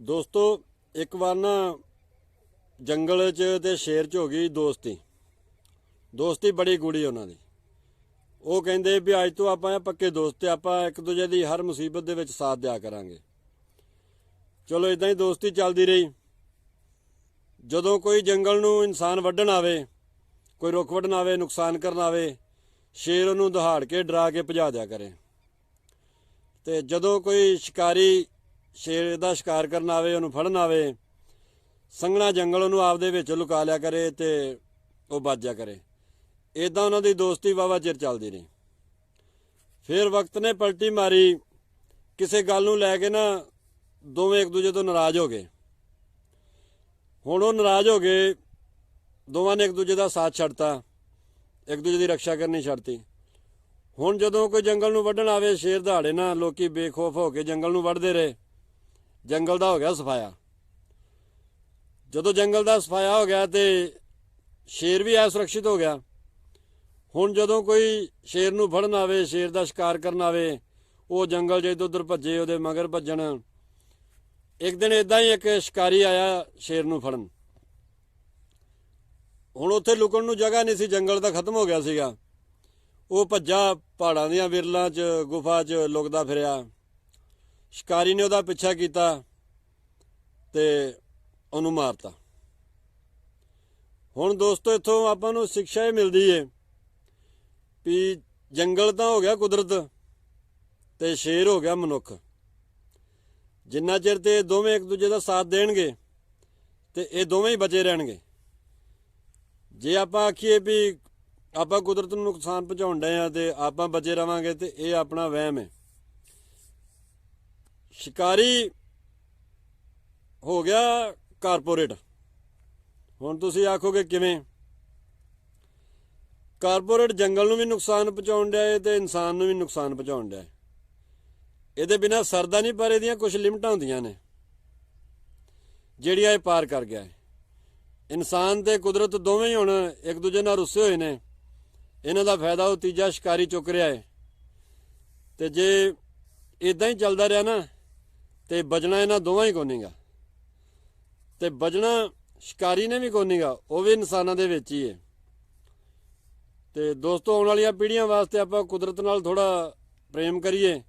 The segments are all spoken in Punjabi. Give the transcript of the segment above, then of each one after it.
ਦੋਸਤੋ, ਇੱਕ ਵਾਰ ਨਾ ਜੰਗਲ 'ਚ ਤੇ ਸ਼ੇਰ 'ਚ ਹੋ ਗਈ ਦੋਸਤੀ। ਦੋਸਤੀ ਬੜੀ ਗੂੜੀ ਉਹਨਾਂ ਦੀ। ਉਹ ਕਹਿੰਦੇ ਵੀ ਅੱਜ ਤੋਂ ਆਪਾਂ ਪੱਕੇ ਦੋਸਤ ਤੇ ਆਪਾਂ ਇੱਕ ਦੂਜੇ ਦੀ ਹਰ ਮੁਸੀਬਤ ਦੇ ਵਿੱਚ ਸਾਥ ਦਿਆ ਕਰਾਂਗੇ। ਚਲੋ ਇਦਾਂ ਹੀ ਦੋਸਤੀ ਚੱਲਦੀ ਰਹੀ। ਜਦੋਂ ਕੋਈ ਜੰਗਲ ਨੂੰ ਇਨਸਾਨ ਵੱਢਣ ਆਵੇ, ਕੋਈ ਰੁੱਖ ਵੱਢਣ ਆਵੇ, ਨੁਕਸਾਨ ਕਰਨ ਆਵੇ, ਸ਼ੇਰ ਉਹਨੂੰ ਦਹਾੜ ਕੇ, ਡਰਾ ਕੇ ਭਜਾ ਦਿਆ ਕਰੇ। ਤੇ ਜਦੋਂ ਕੋਈ ਸ਼ਿਕਾਰੀ ਸ਼ੇਰ ਦਾ ਸ਼ਿਕਾਰ ਕਰਨ ਆਵੇ, ਉਹਨੂੰ ਫੜਨ ਆਵੇ, ਸੰਘਣਾ ਜੰਗਲ ਉਹਨੂੰ ਆਪਦੇ ਵਿੱਚ ਲੁਕਾ ਲਿਆ ਕਰੇ ਤੇ ਉਹ ਬਚ ਜਾ ਕਰੇ। ਇਦਾਂ ਉਹਨਾਂ ਦੀ ਦੋਸਤੀ ਵਾਵਾ ਚਿਰ ਚੱਲਦੀ ਰਹੀ। ਫਿਰ ਵਕਤ ਨੇ ਪਲਟੀ ਮਾਰੀ, ਕਿਸੇ ਗੱਲ ਨੂੰ ਲੈ ਕੇ ਨਾ ਦੋਵੇਂ ਇੱਕ ਦੂਜੇ ਤੋਂ ਨਾਰਾਜ਼ ਹੋ ਗਏ। ਹੁਣ ਉਹ ਨਾਰਾਜ਼ ਹੋ ਗਏ, ਦੋਵਾਂ ਨੇ ਇੱਕ ਦੂਜੇ ਦਾ ਸਾਥ ਛੱਡਤਾ, ਇੱਕ ਦੂਜੇ ਦੀ ਰੱਖਿਆ ਕਰਨੀ ਛੱਡਤੀ। ਹੁਣ ਜਦੋਂ ਕੋਈ ਜੰਗਲ ਨੂੰ ਵੱਢਣ ਆਵੇ, ਸ਼ੇਰ ਦਹਾੜੇ ਨਾ ਲੋਕੀ ਬੇਖੌਫ ਹੋ ਕੇ ਜੰਗਲ ਨੂੰ ਵੱਢਦੇ ਰਹੇ। ਜੰਗਲ ਦਾ ਹੋ ਗਿਆ ਸਫਾਇਆ। ਜਦੋਂ ਜੰਗਲ ਦਾ ਸਫਾਇਆ ਹੋ ਗਿਆ ਤੇ ਸ਼ੇਰ ਵੀ ਐ ਸੁਰੱਖਿਅਤ ਹੋ ਗਿਆ। ਹੁਣ ਜਦੋਂ ਕੋਈ ਸ਼ੇਰ ਨੂੰ ਫੜਨ ਆਵੇ, ਸ਼ੇਰ ਦਾ ਸ਼ਿਕਾਰ ਕਰਨ ਆਵੇ, ਉਹ ਜੰਗਲ ਜੇ ਇੱਧਰ ਉੱਧਰ ਭੱਜੇ, ਉਹਦੇ ਮਗਰ ਭੱਜਣ। ਇੱਕ ਦਿਨ ਇਦਾਂ ਹੀ ਇੱਕ ਸ਼ਿਕਾਰੀ ਆਇਆ ਸ਼ੇਰ ਨੂੰ ਫੜਨ। ਹੁਣ ਉੱਥੇ ਲੁਕਣ ਨੂੰ ਜਗ੍ਹਾ ਨਹੀਂ ਸੀ, ਜੰਗਲ ਤਾਂ ਖਤਮ ਹੋ ਗਿਆ ਸੀਗਾ। ਉਹ ਭੱਜਾ, ਪਹਾੜਾਂ ਦੀਆਂ ਵਿਰਲਾਂ 'ਚ, ਗੁਫਾ 'ਚ ਲੁਕਦਾ ਫਿਰਿਆ। ਸ਼ਿਕਾਰੀ ਨੇ ਉਹਦਾ ਪਿੱਛਾ ਕੀਤਾ ਤੇ ਉਹਨੂੰ ਮਾਰਤਾ। ਹੁਣ ਦੋਸਤੋ, ਇੱਥੋਂ ਆਪਾਂ ਨੂੰ ਸਿੱਖਿਆ ਇਹ ਮਿਲਦੀ ਏ ਵੀ ਜੰਗਲ ਤਾਂ ਹੋ ਗਿਆ ਕੁਦਰਤ ਤੇ ਸ਼ੇਰ ਹੋ ਗਿਆ ਮਨੁੱਖ। ਜਿੰਨਾ ਚਿਰ ਤੇ ਇਹ ਦੋਵੇਂ ਇੱਕ ਦੂਜੇ ਦਾ ਸਾਥ ਦੇਣਗੇ ਤੇ ਇਹ ਦੋਵੇਂ ਹੀ ਬਚੇ ਰਹਿਣਗੇ। ਜੇ ਆਪਾਂ ਆਖੀਏ ਵੀ ਆਪਾਂ ਕੁਦਰਤ ਨੂੰ ਨੁਕਸਾਨ ਪਹੁੰਚਾਉਣ ਡਏ ਆ ਤੇ ਆਪਾਂ ਬਚੇ ਰਵਾਂਗੇ ਤੇ ਇਹ ਆਪਣਾ ਵਹਿਮ ਹੈ ਸ਼ਿਕਾਰੀ ਹੋ ਗਿਆ ਕਾਰਪੋਰੇਟ। ਹੁਣ ਤੁਸੀਂ ਆਖੋਗੇ ਕਿਵੇਂ? ਕਾਰਪੋਰੇਟ ਜੰਗਲ ਨੂੰ ਵੀ ਨੁਕਸਾਨ ਪਹੁੰਚਾਉਣ ਡਿਆ ਹੈ ਤੇ ਇਨਸਾਨ ਨੂੰ ਵੀ ਨੁਕਸਾਨ ਪਹੁੰਚਾਉਣ ਡਿਆ ਹੈ ਇਹਦੇ ਬਿਨਾ ਸਰਦਾ ਨਹੀਂ, ਪਰ ਇਹਦੀਆਂ ਕੁਝ ਲਿਮਟਾਂ ਹੁੰਦੀਆਂ ਨੇ, ਜਿਹੜੀਆਂ ਇਹ ਪਾਰ ਕਰ ਗਿਆ ਹੈ ਇਨਸਾਨ ਤੇ ਕੁਦਰਤ ਦੋਵੇਂ ਹੀ ਹੁਣ ਇੱਕ ਦੂਜੇ ਨਾਲ ਰੁੱਸੇ ਹੋਏ ਨੇ। ਇਹਨਾਂ ਦਾ ਫਾਇਦਾ ਉਹ ਤੀਜਾ ਸ਼ਿਕਾਰੀ ਚੁੱਕ ਰਿਹਾ ਹੈ ਤੇ ਜੇ ਇਦਾਂ ਹੀ ਚੱਲਦਾ ਰਿਹਾ ਨਾ ਤੇ ਬਜਣਾ ਇਹਨਾਂ ਦੋਵਾਂ ਹੀ ਕੋਨੀਗਾ ਤੇ ਬਜਣਾ ਸ਼ਿਕਾਰੀ ਨੇ ਵੀ ਕੋਨੀਗਾ ਉਹ ਵੀ ਇਨਸਾਨਾਂ ਦੇ ਵਿੱਚ ਹੀ ਹੈ ਤੇ ਦੋਸਤੋ, ਆਉਣ ਵਾਲੀਆਂ ਪੀੜ੍ਹੀਆਂ ਵਾਸਤੇ ਆਪਾਂ ਕੁਦਰਤ ਨਾਲ ਥੋੜਾ ਪ੍ਰੇਮ ਕਰੀਏ,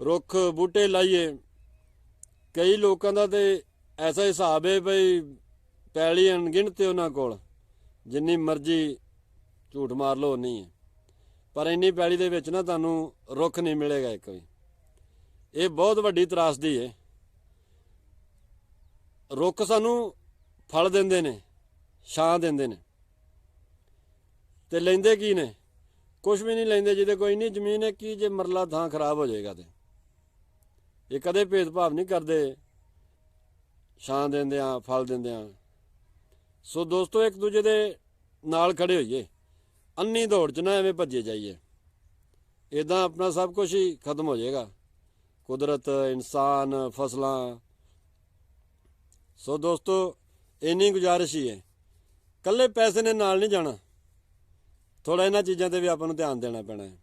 ਰੁੱਖ ਬੂਟੇ ਲਾਈਏ। ਕਈ ਲੋਕਾਂ ਦਾ ਤੇ ਐਸਾ ਹਿਸਾਬ ਹੈ ਬਈ ਪੈਲੀ ਅਣਗਿਣਤ ਤੇ ਉਹਨਾਂ ਕੋਲ, ਜਿੰਨੀ ਮਰਜ਼ੀ ਝੂਠ ਮਾਰ ਲਓ ਨਹੀਂ ਹੈ ਪਰ ਇੰਨੀ ਪੈਲੀ ਦੇ ਵਿੱਚ ਨਾ ਤੁਹਾਨੂੰ ਰੁੱਖ ਨਹੀਂ ਮਿਲੇਗਾ ਇੱਕ ਵੀ। ਇਹ ਬਹੁਤ ਵੱਡੀ ਤਰਾਸਦੀ ਹੈ ਰੁੱਖ ਸਾਨੂੰ ਫਲ ਦਿੰਦੇ ਨੇ, ਛਾਂ ਦਿੰਦੇ ਨੇ। ਤੇ ਲੈਂਦੇ ਕੀ ਨੇ? ਕੁਝ ਵੀ ਨਹੀਂ ਲੈਂਦੇ, ਜਿਹਦੇ ਕੋਈ ਨਹੀਂ ਜ਼ਮੀਨ ਹੈ ਕੀ ਜੇ ਮਰਲਾ ਥਾਂ ਖਰਾਬ ਹੋ ਜਾਏਗਾ ਤੇ। ਇਹ ਕਦੇ ਭੇਦਭਾਵ ਨਹੀਂ ਕਰਦੇ। ਛਾਂ ਦਿੰਦੇ ਆ, ਫਲ ਦਿੰਦੇ ਆ। ਸੋ ਦੋਸਤੋ, ਇੱਕ ਦੂਜੇ ਦੇ ਨਾਲ ਖੜੇ ਹੋਈਏ। ਅੰਨੀ ਦੌੜ ਚ ਨਾ ਐਵੇਂ ਭੱਜੇ ਜਾਈਏ। ਇਦਾਂ ਆਪਣਾ ਸਭ ਕੁਝ ਹੀ ਖਤਮ ਹੋ ਜਾਏਗਾ। ਕੁਦਰਤ, ਇਨਸਾਨ, ਫਸਲਾਂ। ਸੋ ਦੋਸਤੋ, ਇੰਨੀ ਗੁਜ਼ਾਰਿਸ਼ ਹੀ ਹੈ। ਕੱਲੇ ਪੈਸੇ ਨੇ ਨਾਲ ਨਹੀਂ ਜਾਣਾ। ਥੋੜਾ ਇਹਨਾਂ ਚੀਜ਼ਾਂ ਤੇ ਵੀ ਆਪਾਂ ਨੂੰ ਧਿਆਨ ਦੇਣਾ ਪੈਣਾ ਹੈ।